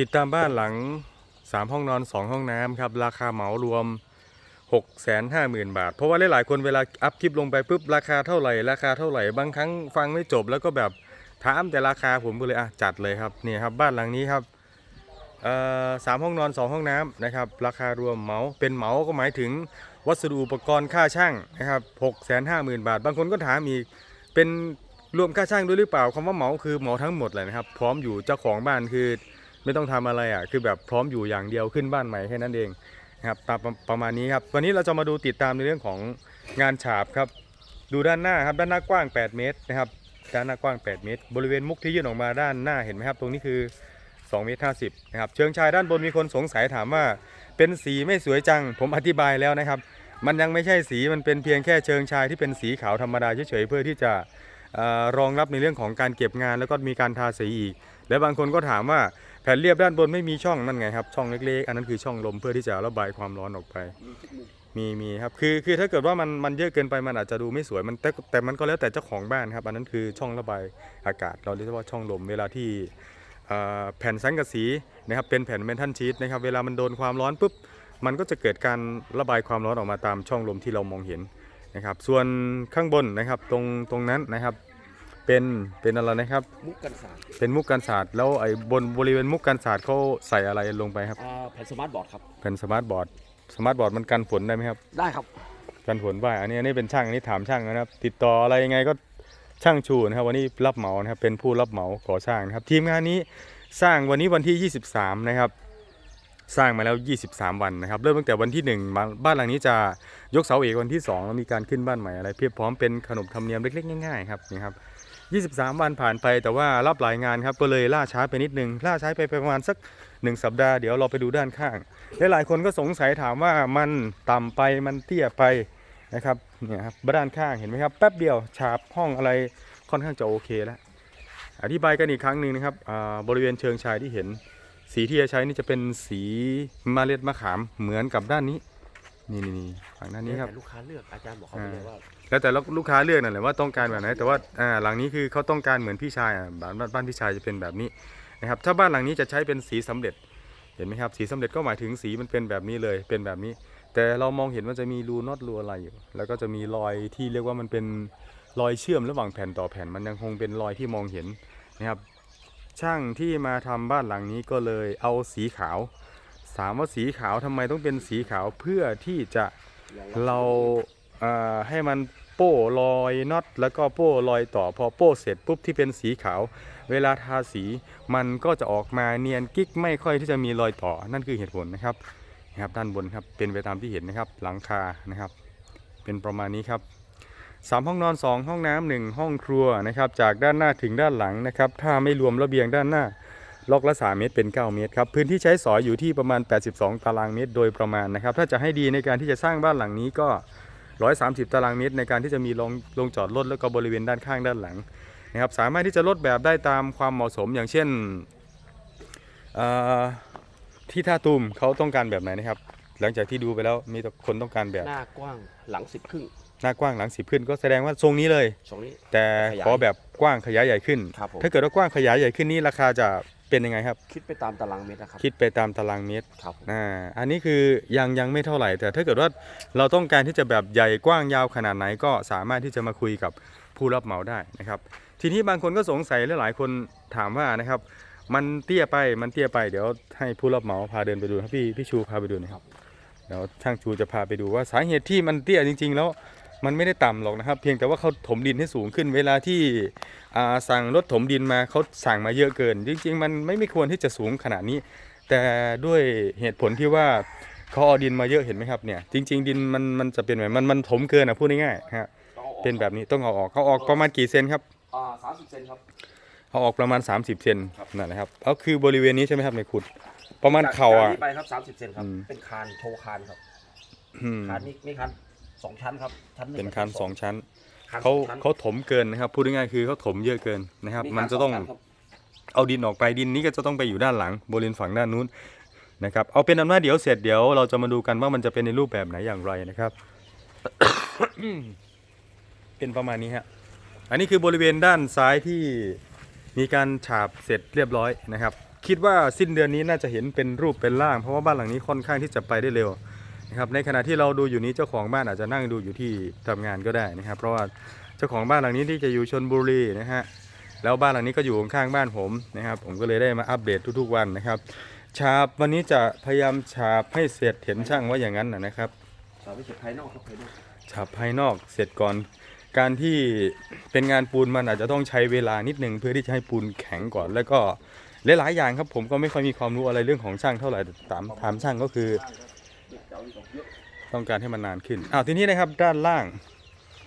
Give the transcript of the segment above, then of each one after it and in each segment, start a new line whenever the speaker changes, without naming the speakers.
ติดตามบ้านหลัง 3 ห้องนอน 2 ห้องน้ำครับ ราคาเหมารวม 6 5 0 0 0 0 บาท เพราะว่าหลายๆคนเวลาอัพคลิปลงไปปุ๊บราคาเท่าไหร่ราคาเท่าไหร่บางครั้งฟังไม่จบแล้วก็แบบถามแต่ราคาผมก็เลยอะจัดเลยครับนี่ครับบ้านหลังนี้ครับเอ่อสามห้องนอน 2 ห้องน้ำนะครับราคารวมเหมาเป็นเหมาก็หมายถึงวัสดุอุปกรณ์ค่าช่างนะครับ6 5 0 0 0 0บาท บางคนก็ถามอีกเป็นรวมค่าช่างด้วยหรือเปล่าคำว่าเหมาคือเหมาทั้งหมดเลยนะครับ พร้อมอยู่เจ้าของบ้านคือ ไม่ต้องทำอะไรอะคือแบบพร้อมอยู่อย่างเดียวขึ้นบ้านใหม่แค่นั้นเองนะครับตามประมาณนี้ครับวันนี้เราจะมาดูติดตามในเรื่องของงานฉาบครับ ดูด้านหน้าครับด้านหน้ากว้าง 8 เมตรนะครับด้านหน้ากว้าง 8 เมตร บริเวณมุกที่ยื่นออกมาด้านหน้าเห็นไหมครับ ตรงนี้คือ2เมตร50นะครับเชิงชายด้านบนมีคนสงสัยถามว่า เป็นสีไม่สวยจัง ผมอธิบายแล้วนะครับ มันยังไม่ใช่สีมันเป็นเพียงแค่เชิงชายที่เป็นสีขาวธรรมดาเฉยๆเพื่อที่จะอรองรับในเรื่องของการเก็บงาน แล้วก็มีการทาสีอีก และบางคนก็ถามว่า แผ่นเรียบด้านบนไม่มีช่องนั่นไงครับ ช่องเล็กๆ อันนั้นคือช่องลมเพื่อที่จะระบายความร้อนออกไป มีมีครับ คือคือถ้าเกิดว่ามันมันเยอะเกินไปมันอาจจะดูไม่สวยมันแต่แต่มันก็แล้วแต่เจ้าของบ้านครับ อันนั้นคือช่องระบายอากาศ เราเรียกว่าช่องลมเวลาที่แผ่นสังกะสีนะครับเป็นแผ่นเมทัลชีตนะครับเวลามันโดนความร้อนปุ๊บมันก็จะเกิดการระบายความร้อนออกมาตามช่องลมที่เรามองเห็นนะครับ ส่วนข้างบนนะครับตรงตรงนั้นนะครับ เป็นเป็นอะไรนะครับ
มุกกันสาด
เป็นมุกกันศาสตร์แล้วไอ้บนบริเวณมุกกันศาสตร์เขาใส่อะไรลงไปครับ
อ่าแผ่นสมาร์ทบอร์ดครับ
แผ่นสมาร์ทบอร์ดสมาร์ทบอร์ดมันกันฝนได้ไหมครับ
ได้ครับ
กันฝนได้อันนี้อันนี้เป็นช่างอันนี้ถามช่างนะครับ ติดต่ออะไรยังไงก็ช่างชูนะครับ วันนี้รับเหมานะครับเป็นผู้รับเหมาก่อสร้างนะครับ ทีมงานนี้สร้างวันนี้วันที่ 23 นะครับ สร้างมาแล้ว 23 วันนะครับ เริ่มตั้งแต่วันที่ 1 บ้านบ้านหลังนี้จะยกเสาเอกวันที่2แล้วมีการขึ้นบ้านใหม่อะไร เพียบพร้อมเป็นขนบธรรมเนียมเล็กๆง่ายๆครับนี่ครับ 23 วันผ่านไปแต่ว่ารับหลายงานครับก็เลยล่าช้าไปนิดนึงล่าช้าไปประมาณสัก 1 สัปดาห์เดี๋ยวเราไปดูด้านข้างหลายคนก็สงสัยถามว่ามันต่ำไปมันเตี้ยไปนะครับเนี่ยครับด้านข้างเห็นไหมครับแป๊บเดียวฉาบห้องอะไรค่อนข้างจะโอเคแล้วอธิบายกันอีกครั้งหนึ่งนะครับอ่าบริเวณเชิงชายที่เห็น สีที่จะใช้นี่จะเป็นสีเมล็ดมะขามเหมือนกับด้านนี้นี่นี่ฝั่งด้านนี้ครับ
ลูกค้าเลือกอาจารย์บอกเขาไปเลยว่า
แล้วแต่ลูกค้าเลือกนั่นแหละว่าต้องการแบบไหน แต่ว่าอ่าหลังนี้คือเขาต้องการเหมือนพี่ชายอะบ้านบ้านพี่ชายจะเป็นแบบนี้นะครับ ถ้าบ้านหลังนี้จะใช้เป็นสีสำเร็จ เห็นไหมครับ สีสำเร็จก็หมายถึงสีมันเป็นแบบนี้เลย เป็นแบบนี้ แต่เรามองเห็นว่าจะมีรูน็อตรูอะไรอยู่ แล้วก็จะมีรอยที่เรียกว่ามันเป็นรอยเชื่อมระหว่างแผ่นต่อแผ่น มันยังคงเป็นรอยที่มองเห็นนะครับ ช่างที่มาทำบ้านหลังนี้ก็เลยเอาสีขาวถามว่าสีขาวทำไมต้องเป็นสีขาวเพื่อที่จะเรา ให้มันโป้รอยน็อตแล้วก็โป้รอยต่อพอโป้เสร็จปุ๊บที่เป็นสีขาว เวลาทาสีมันก็จะออกมาเนียนกิ๊กไม่ค่อยที่จะมีรอยต่อนั่นคือเหตุผลนะครับนะครับ ด้านบนครับเป็นไปตามที่เห็นนะครับหลังคานะครับ เป็นประมาณนี้ครับสามห้องนอนสองห้องน้ำหนึ่งห้องครัวนะครับ จากด้านหน้าถึงด้านหลังนะครับ ถ้าไม่รวมระเบียงด้านหน้าล็อกละ 3 เมตร เป็น 9 เมตรครับ พื้นที่ใช้สอยอยู่ที่ประมาณ 82 ตารางเมตร โดยประมาณนะครับ ถ้าจะให้ดีในการที่จะสร้างบ้านหลังนี้ก็ 130 ตารางเมตรในการที่จะมีลงลงจอดรถแล้วก็บริเวณด้านข้างด้านหลังนะครับสามารถที่จะลดแบบได้ตามความเหมาะสมอย่างเช่นเอ่อที่ท่าตูมเขาต้องการแบบไหนนะครับ หลังจากที่ดูไปแล้วมีแต่คนต้องการแบบ
หน้ากว้างหลังสิบครึ่ง
หน้ากว้างหลังสิบขึ้นก็แสดงว่าทรงนี้เลย
ตรงนี้
แต่
ขยาย
ขอแบบกว้างขยายใหญ่ขึ้น
ครับผม
ถ้าเกิดว่ากว้างขยายใหญ่ขึ้นนี้ราคาจะ เป็นยังไงครับ
คิดไปตามตารางเมตรนะครับ
คิดไปตามตารางเมตร
ครับผม
อ่าอันนี้คือยังยังไม่เท่าไหร่ แต่ถ้าเกิดว่าเราต้องการที่จะแบบใหญ่กว้างยาวขนาดไหนก็สามารถที่จะมาคุยกับผู้รับเหมาได้นะครับ ทีนี้บางคนก็สงสัยและหลายคนถามว่านะครับ มันเตี้ยไปมันเตี้ยไปเดี๋ยวให้ผู้รับเหมาพาเดินไปดูครับพี่พี่ชูพาไปดูหนะครับเดี๋ยวช่างชูจะพาไปดูว่าสาเหตุที่มันเตี้ยจริง ๆ แล้ว มันไม่ได้ต่ำหรอกนะครับ เพียงแต่ว่าเขาถมดินให้สูงขึ้น เวลาที่อ่าสั่งรถถมดินมาเขาสั่งมาเยอะเกิน จริง ๆ มันไม่ไม่ควรที่จะสูงขนาดนี้ แต่ด้วยเหตุผลที่ว่าเขาเอาดินมาเยอะเห็นไหมครับเนี่ยจริง ๆ ดินมันมันจะเป็นแบบมันมันถมเกินอะพูดง่ายๆนะฮะเป็นแบบนี้ต้องเอาออกเขาออกประมาณกี่เซนครับ
อ่าสามสิบเซนครับ
เอาออกประมาณ 30เซน
ครับ
นั่นนะครับเอาคือบริเวณนี้ใช่ไหมครับในขุดประมาณเข่าอะ
จกนี้ไปครับสามสิบเซนครับ
อืม
เป็นคานโชว์คานครับ
อืม
คานนี้นี่คาน สองชั้นครับชั้นหนึ่ง
เป็นคันสองชั้น
คาน
เขา
สองชั้น
เขาถมเกินนะครับพูดง่ายๆคือเขาถมเยอะเกินนะครับ
คา
มันจะต้อง
สชั้ครับ
เอาดินออกไปดินนี้ก็จะต้องไปอยู่ด้านหลังบริเวณฝั่งด้านนู้นนะครับเอาเป็นอันว่าเดี๋ยวเสร็จเดี๋ยวเราจะมาดูกันว่ามันจะเป็นในรูปแบบไหนอย่างไรนะครับ เป็นประมาณนี้ฮะอันนี้คือบริเวณด้านซ้ายที่มีการฉาบเสร็จเรียบร้อยนะครับ คิดว่าสิ้นเดือนนี้น่าจะเห็นเป็นรูปเป็นร่าง เพราะว่าบ้านหลังนี้ค่อนข้างที่จะไปได้เร็ว นะครับในขณะที่เราดูอยู่นี้เจ้าของบ้านอาจจะนั่งดูอยู่ที่ทำงานก็ได้นะครับ เพราะว่าเจ้าของบ้านหลังนี้ที่จะอยู่ชนบุรีนะฮะแล้วบ้านหลังนี้ก็อยู่ข้างบ้านผมนะครับ ผมก็เลยได้มาอัปเดตทุกๆวันนะครับฉาบวันนี้จะพยายามฉาบให้เสร็จเห็นช่างว่าอย่างนั้นนะครับ
สาววิเศษภายนอกครับภายนอก
ฉาบภายนอกเสร็จก่อนการที่เป็นงานปูนมันอาจจะต้องใช้เวลานิดนึงเพื่อที่จะให้ปูนแข็งก่อน แล้วก็หลายๆอย่างครับผมก็ไม่ค่อยมีความรู้อะไรเรื่องของช่างเท่าไหร่แต่ถามถามช่างก็คือ ต้องการให้มันนานขึ้นอ้าวทีนี้นะครับด้านล่าง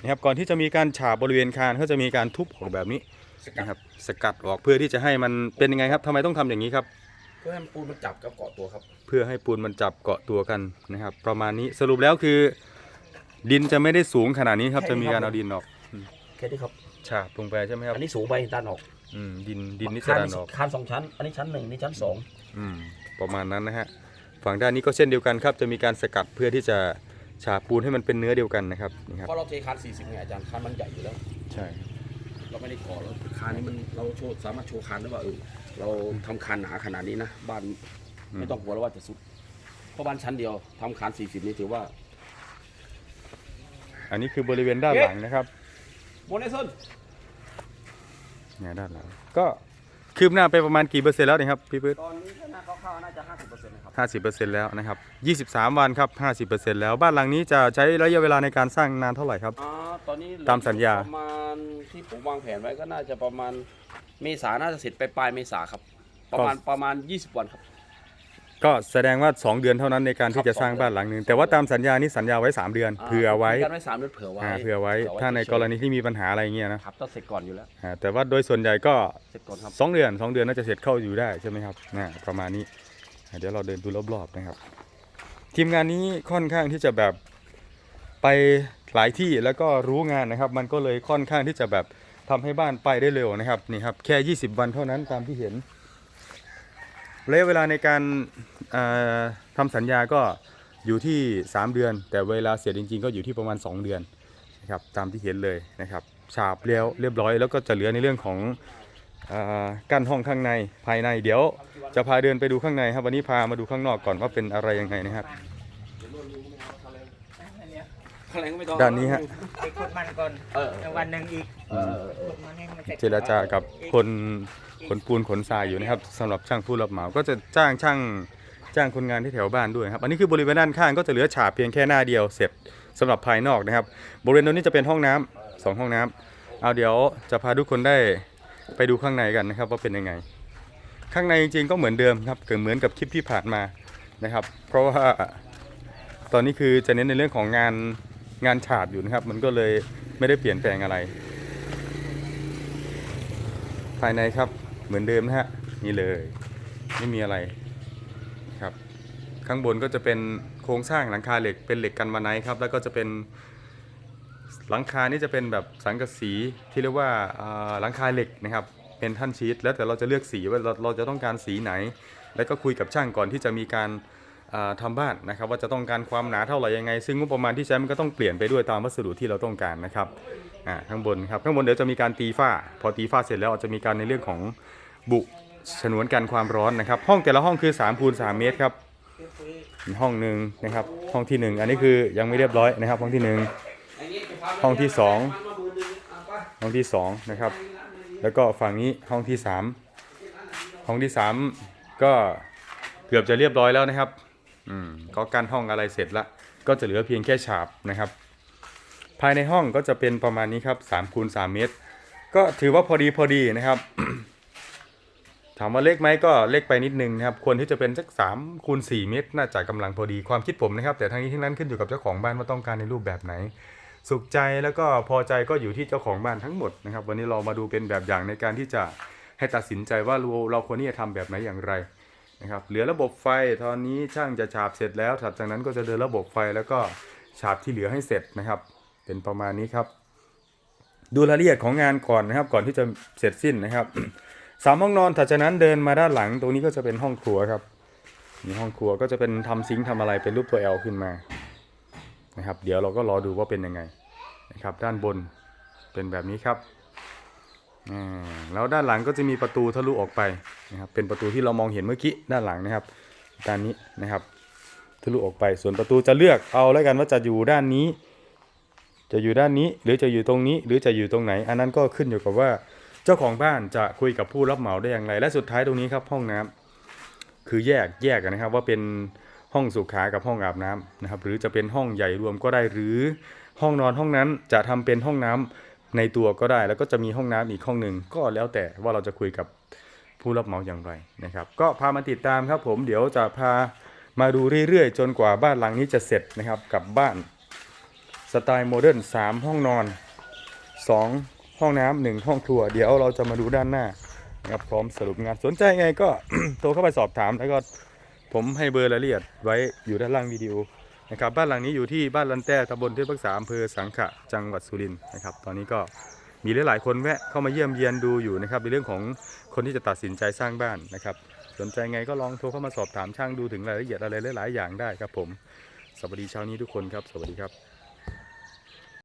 นะครับก่อนที่จะมีการฉาบบริเวณคานก็จะมีการทุบออกแบบนี้
สกัด
นะครับสกัดออกเพื่อที่จะให้มันเป็นยังไงครับทำไมต้องทำอย่างนี้ครับ
เพื่อให้ปูนมันจับกับเกาะตัวครับ
เพื่อให้ปูนมันจับเกาะตัวกันนะครับ ประมาณนี้สรุปแล้วคือ ดินจะไม่ได้สูงขนาดนี้ครับ จะมีการเอาดินออก
แค่นี้ครับ
ฉาบลงไปใช่ไหมครับ
อันนี้สูงไปด้านออก
อืมดินดินนี่
คา
จะ
น
ดันออก
คานสองชั้น อันนี้ชั้นหนึ่งนี่ชั้นสอง
อืมประมาณนั้นนะฮะ ฝั่งด้านนี้ก็เช่นเดียวกันครับ จะมีการสกัดเพื่อที่จะฉาบปูนให้มันเป็นเนื้อเดียวกันนะครับนี่ครับ
เพราะเราเทคานสี่สิบไงอาจารย์คานมันใหญ่อยู่แล้ว
ใช่
เราไม่ได้ก่อแล้วคานนี้มันเราโชว์สามารถโชว์คานได้ว่าเออเราทำคานหนาขนาดนี้นะบ้านไม่ต้องกลัวแล้วว่าจะสุดเพราะบ้านชั้นเดียวทำคานสี่สิบนี่ถือว่า
อันนี้คือบริเวณด้านหลังนะครับ
โมเนซัน
เนี่ยด้านหลังก็ คืบหน้าไปประมาณกี่เปอร์เซ็นต์แล้วเนี่ยครับพี่ปื๊ด
ตอนนี้ถ้าหน้าคร่าวๆน่าจะห้าสิบเปอร์เซ็นต์นะครับ
ห้าสิบเปอร์เซ็นต์แล้วนะครับยี่สิบสามวันครับห้าสิบเปอร์เซ็นต์แล้วบ้านหลังนี้จะใช้ระยะเวลาในการสร้างนานเท่าไหร่ครับ
อ่าตอนนี้
ตามสัญญา
ประมาณที่ผมวางแผนไว้ก็น่าจะประมาณเมษาน่าจะเสร็จไปปลายเมษาครับ ประมาณประมาณ 20 วันครับ
ก็แสดงว่า 2 เดือนเท่านั้นในการที่จะสร้างบ้านหลังหนึ่งแต่ว่าตามสัญญานี่สัญญาไว้ 3 เดือน เผื่อไว้
มีการไว้สามเดือนเผื่อไว้
อ่าเผื่อไว้ ถ้าในกรณีที่มีปัญหาอะไรเงี้ยนะครับ
ต้องเสร็จก่อนอยู่แล้ว
อ่าแต่ว่าโดยส่วนใหญ่ก็
เสร็จก่อนครับ
สองเดือนสองเดือนน่าจะเสร็จเข้าอยู่ได้ใช่ไหมครับนะประมาณนี้อะเดี๋ยวเราเดินดูรอบๆนะครับ ทีมงานนี้ค่อนข้างที่จะแบบไปหลายที่แล้วก็รู้งานนะครับ มันก็เลยค่อนข้างที่จะแบบทำให้บ้านไปได้เร็วนะครับนี่ครับแค่ 20 วันเท่านั้นตามที่เห็น ระยะเวลาในการทำทำสัญญาก็อยู่ที่ 3 เดือน แต่เวลาเสียจริง ๆ ก็อยู่ที่ประมาณ 2 เดือนนะครับตามที่เห็นเลยนะครับฉาบเรียวเรียบร้อยแล้วก็จะเหลือในเรื่องของอ่ากั้นห้องข้างในภายในเดี๋ยว จะพาเดินไปดูข้างในครับวันนี้พามาดูข้างนอกก่อนว่าเป็นอะไรยังไงนะครับ
ข้างหลังก็ไม่ต้อง
ด้านนี้ฮะ
ไปขุดมันก่อน
เออ
แล้ววันหนึ่งอีก
เออเออ
ขุดมันให้มันเสร็จ
เจรจากับคนขนปูนขนทรายอยู่นะครับสำหรับช่างผู้รับเหมา ก็จะจ้างช่างจ้างคนงานที่แถวบ้านด้วยครับ อันนี้คือบริเวณด้านข้างก็จะเหลือฉาบเพียงแค่หน้าเดียวเสร็จสำหรับภายนอกนะครับ บริเวณตรงนี้จะเป็นห้องน้ำสองห้องน้ำเอาเดี๋ยวจะพาทุกคนได้ไปดูข้างในกันนะครับว่าเป็นยังไง ข้างในจริงๆก็เหมือนเดิมครับเกิดเหมือนกับคลิปที่ผ่านมานะครับ เพราะว่าตอนนี้คือจะเน้นในเรื่องของงาน งานฉาบอยู่นะครับ มันก็เลยไม่ได้เปลี่ยนแปลงอะไร ภายในครับเหมือนเดิมนะฮะนี่เลย ไม่มีอะไรครับ ข้างบนก็จะเป็นโครงสร้างหลังคาเหล็กเป็นเหล็กกันมาไนท์ครับ แล้วก็จะเป็นหลังคานี่จะเป็นแบบสังกะสีที่เรียกว่าอ่าหลังคาเหล็กนะครับ เป็นท่านชีตแล้วแต่เราจะเลือกสีว่าเราเราจะต้องการสีไหน แล้วก็คุยกับช่างก่อนที่จะมีการ อ่าทำบ้านนะครับว่าจะต้องการความหนาเท่าไหร่ยังไง ซึ่งงบประมาณที่ใช้มันก็ต้องเปลี่ยนไปด้วยตามวัสดุที่เราต้องการนะครับข้างบนครับข้างบนเดี๋ยวจะมีการตีฝ้า พอตีฝ้าเสร็จแล้วจะมีการในเรื่องของบุฉนวนกันความร้อนนะครับ ห้องแต่ละห้องคือ3คูณ3เมตรครับห้องหนึ่งนะครับห้องที่หนึ่งอันนี้คือยังไม่เรียบร้อยนะครับ ห้องที่หนึ่งห้องที่สองห้องที่สองนะครับแล้วก็ฝั่งนี้ห้องที่สามห้องที่สามก็เกือบจะเรียบร้อยแล้วนะครับ อืมก็กั้นห้องอะไรเสร็จละก็จะเหลือเพียงแค่ฉาบนะครับ ภายในห้องก็จะเป็นประมาณนี้ครับ3คูณ3เมตร ก็ถือว่าพอดีพอดีนะครับ ถามว่าเล็กไหมก็เล็กไปนิดนึงนะครับ ควรที่จะเป็นสัก3คูณ4เมตร น่าจะกำลังพอดีความคิดผมนะครับ แต่ทั้งนี้ทั้งนั้นขึ้นอยู่กับเจ้าของบ้านว่าต้องการในรูปแบบไหน สุขใจแล้วก็พอใจก็อยู่ที่เจ้าของบ้านทั้งหมดนะครับ วันนี้เรามาดูเป็นแบบอย่างในการที่จะให้ตัดสินใจว่าเราเราควรที่จะทำแบบไหนอย่างไร นะครับเหลือระบบไฟตอนนี้ช่างจะฉาบเสร็จแล้วถัดจากนั้นก็จะเดินระบบไฟแล้วก็ฉาบที่เหลือให้เสร็จนะครับ เป็นประมาณนี้ครับ ดูรายละเอียดของงานก่อนนะครับ ก่อนที่จะเสร็จสิ้นนะครับสามห้องนอนถัดจากนั้นเดินมาด้านหลังตรงนี้ก็จะเป็นห้องครัวครับมีห้องครัวก็จะเป็นทำซิงค์ทำอะไรเป็นรูปตัว L ขึ้นมานะครับ เดี๋ยวเราก็รอดูว่าเป็นยังไงนะครับ ด้านบนเป็นแบบนี้ครับ แล้วด้านหลังก็จะมีประตูทะลุออกไปนะครับ เป็นประตูที่เรามองเห็นเมื่อกี้ด้านหลังนะครับ ด้านนี้นะครับ ทะลุออกไป ส่วนประตูจะเลือกเอาแล้วกันว่าจะอยู่ด้านนี้ จะอยู่ด้านนี้หรือจะอยู่ตรงนี้ หรือจะอยู่ตรงไหน อันนั้นก็ขึ้นอยู่กับว่าเจ้าของบ้านจะคุยกับผู้รับเหมาได้อย่างไร และสุดท้ายตรงนี้ครับห้องน้ำคือแยกแยกกันนะครับ ว่าเป็นห้องสุขากับห้องอาบน้ำนะครับ หรือจะเป็นห้องใหญ่รวมก็ได้หรือห้องนอนห้องนั้นจะทำเป็นห้องน้ำ ในตัวก็ได้แล้วก็จะมีห้องน้ำอีกห้องหนึ่งก็แล้วแต่ว่าเราจะคุยกับผู้รับเหมาอย่างไรนะครับ ก็พามาติดตามครับผมเดี๋ยวจะพามาดูเรื่อยๆ จนกว่าบ้านหลังนี้จะเสร็จนะครับกับบ้านสไตล์โมเดิร์น3ห้องนอน 2 ห้องน้ำหนึ่งห้องครัว เดี๋ยวเราจะมาดูด้านหน้านะครับพร้อมสรุปงานสนใจไงก็โทรเข้าไปสอบถามแล้วก็ผมให้เบอร์รายละเอียดไว้อยู่ด้านล่างวิดีโอ นะครับบ้านหลังนี้อยู่ที่บ้านลันแต้ตำบลเทพรักษาอำเภอสังขะจังหวัดสุรินทร์นะครับตอนนี้ก็มีหลายๆคนแวะเข้ามาเยี่ยมเยียนดูอยู่นะครับในเรื่องของคนที่จะตัดสินใจสร้างบ้านนะครับสนใจไงก็ลองโทรเข้ามาสอบถามช่างดูถึงรายละเอียดอะไรหลาย ๆ อย่างได้ครับผมสวัสดีเช้านี้ทุกคนครับ สวัสดีครับ